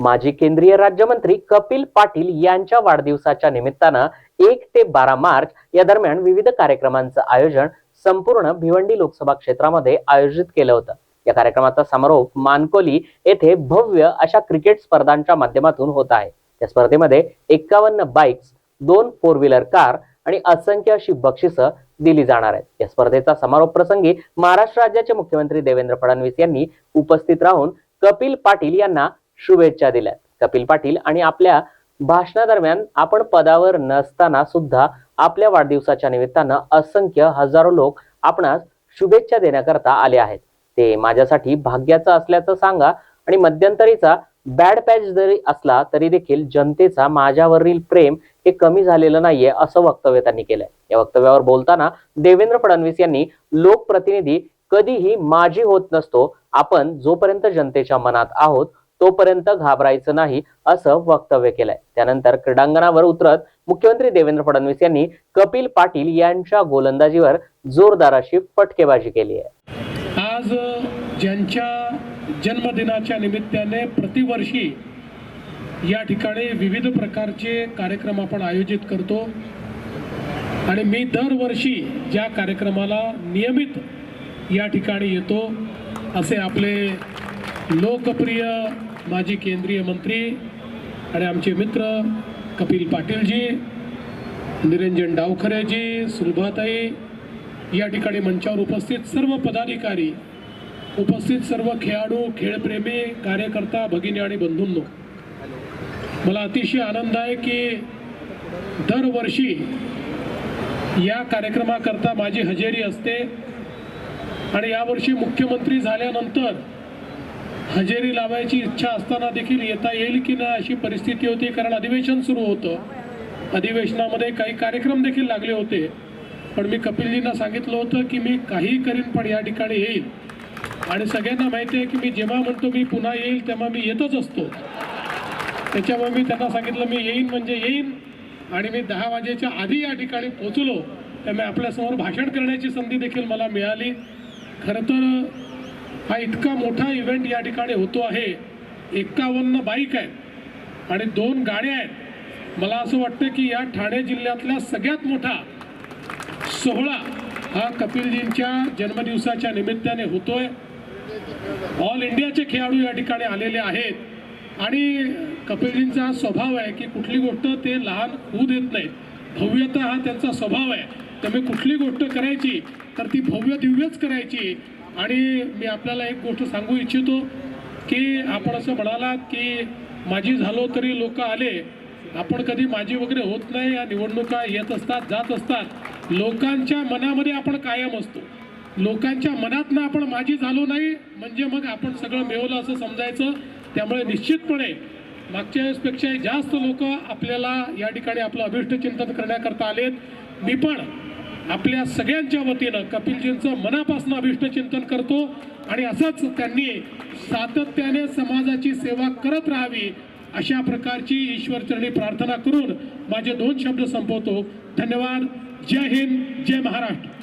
माजी केंद्रीय राज्यमंत्री कपिल पाटील यांच्या वाढदिवसाच्या निमित्तानं एक ते बारा मार्च या दरम्यान विविध कार्यक्रमांचं आयोजन संपूर्ण भिवंडी लोकसभा क्षेत्रामध्ये आयोजित केलं होतं. या कार्यक्रमाचा समारोप मानकोली येथे भव्य अशा क्रिकेट स्पर्धांच्या माध्यमातून होत आहे. या स्पर्धेमध्ये एक्कावन्न बाईक्स दोन फोर व्हीलर कार आणि असंख्य अशी बक्षिसं दिली जाणार आहेत. या स्पर्धेचा समारोप प्रसंगी महाराष्ट्र राज्याचे मुख्यमंत्री देवेंद्र फडणवीस यांनी उपस्थित राहून कपिल पाटील यांना शुभेच्छा दिल्या कपिल पाटील आणि आपल्या भाषणादरम्यान आपण पदावर नसताना सुद्धा आपल्या वाढदिवसाच्या निमित्तानं असंख्य हजारो लोक आपणास शुभेच्छा देण्याकरता आले आहेत. ते माझ्यासाठी भाग्याचं असल्याचं सांगा आणि मध्यंतरीचा बॅड पॅच जरी असला तरी देखील जनतेचा माझ्यावरील प्रेम हे कमी झालेलं नाहीये असं वक्तव्य त्यांनी केलंय. या वक्तव्यावर बोलताना देवेंद्र फडणवीस यांनी लोकप्रतिनिधी कधीही माजी होत नसतो. आपण जोपर्यंत जनतेच्या मनात आहोत तोपर्यंत घाबरायचं नाही असं वक्तव्य केलंय. त्यानंतर क्रीडांगणावर उतरत मुख्यमंत्री देवेंद्र फडणवीस यांनी कपिल पाटील यांच्या गोलंदाजीवर जोरदार अशी फटकेबाजी केली आहे. आज ज्यांच्या जन्मदिनाच्या निमित्ताने प्रतिवर्षी या ठिकाणी विविध प्रकारचे कार्यक्रम आपण आयोजित करतो आणि मी दरवर्षी ज्या कार्यक्रमाला नियमित या ठिकाणी येतो असे आपले लोकप्रिय माजी केंद्रीय मंत्री आणि आमचे मित्र कपिल पाटीलजी निरंजन डावखरेजी सुलभाताई या ठिकाणी मंचावर उपस्थित सर्व पदाधिकारी उपस्थित सर्व खेळाडू खेळप्रेमी कार्यकर्ता भगिनी आणि बंधूंनो मला अतिशय आनंद आहे की दरवर्षी या कार्यक्रमाकरता माझी हजेरी असते आणि यावर्षी मुख्यमंत्री झाल्यानंतर हजेरी लावायची इच्छा असताना देखील येता येईल की नाही अशी परिस्थिती होती कारण अधिवेशन सुरू होतं. अधिवेशनामध्ये काही कार्यक्रम देखील लागले होते. पण मी कपिलजींना सांगितलं होतं की मी काही करीन पण या ठिकाणी येईल. आणि सगळ्यांना माहिती आहे की मी जेव्हा म्हणतो मी पुन्हा येईल तेव्हा मी येतच असतो. त्याच्यामुळे मी त्यांना सांगितलं मी येईन म्हणजे येईन. आणि मी दहा वाजेच्या आधी या ठिकाणी पोचलो त्यामुळे आपल्यासमोर भाषण करण्याची संधी देखील मला मिळाली. खरं तर हा इतका मोठा इव्हेंट या ठिकाणी होतो आहे. एक्कावन्न बाईक आहेत आणि दोन गाड्या आहेत. मला असं वाटतं की या ठाणे जिल्ह्यातला सगळ्यात मोठा सोहळा हा कपिलजींच्या जन्मदिवसाच्या निमित्ताने होतोय. ऑल इंडियाचे खेळाडू या ठिकाणी आलेले आहेत. आणि कपिलजींचा हा स्वभाव आहे की कुठली गोष्ट ते लहान होऊ देत नाहीत. भव्यता हा त्यांचा स्वभाव आहे. त्यामुळे कुठली गोष्ट करायची तर ती भव्य दिव्यच करायची. आणि मी आपल्याला एक गोष्ट सांगू इच्छितो की आपण असं म्हणालात की माझी झालो तरी लोक आले आपण कधी माझी वगैरे होत नाही या निवडणुका येत असतात जात असतात. लोकांच्या मनामध्ये आपण कायम असतो. लोकांच्या मनातनं आपण माझी झालो नाही म्हणजे मग आपण सगळं मिळवलं असं समजायचं. त्यामुळे निश्चितपणे मागच्या वेळेसपेक्षा जास्त लोक आपल्याला या ठिकाणी आपलं अभिष्ट चिंतन करण्याकरता आलेत. मी पण आपल्या सगळ्यांच्या वतीनं कपिलजींचं मनापासून अभिष्ट चिंतन करतो आणि असंच त्यांनी सातत्याने समाजाची सेवा करत राहावी अशा प्रकारची ईश्वरचरणी प्रार्थना करून माझे दोन शब्द संपवतो. धन्यवाद. जय हिंद. जय महाराष्ट्र.